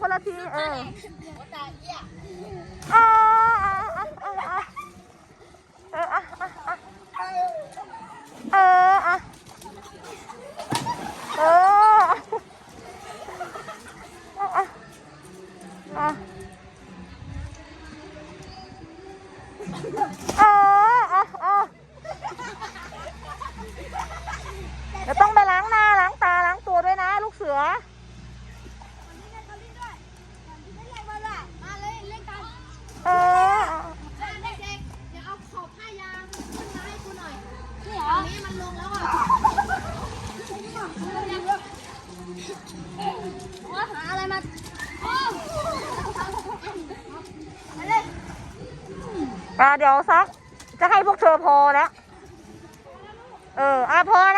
คนละทีเออเอี้ยอ่าอ่าอ่าอ่าอ่าเอออะอะอะเอออะเอออะอะอะเอออะอะเดี๋ยวต้องไปล้างหน้าล้างตาล้างตัวด้วยนะ ลูกเสือ ว่าหาอะไรมาโอ้ไปเลยอะเดี๋ยวซัก จะให้พวกเธอพอแล้ว เออ อะพอแล้วพอแล้วไปล้างตัวไม่เอาแล้ว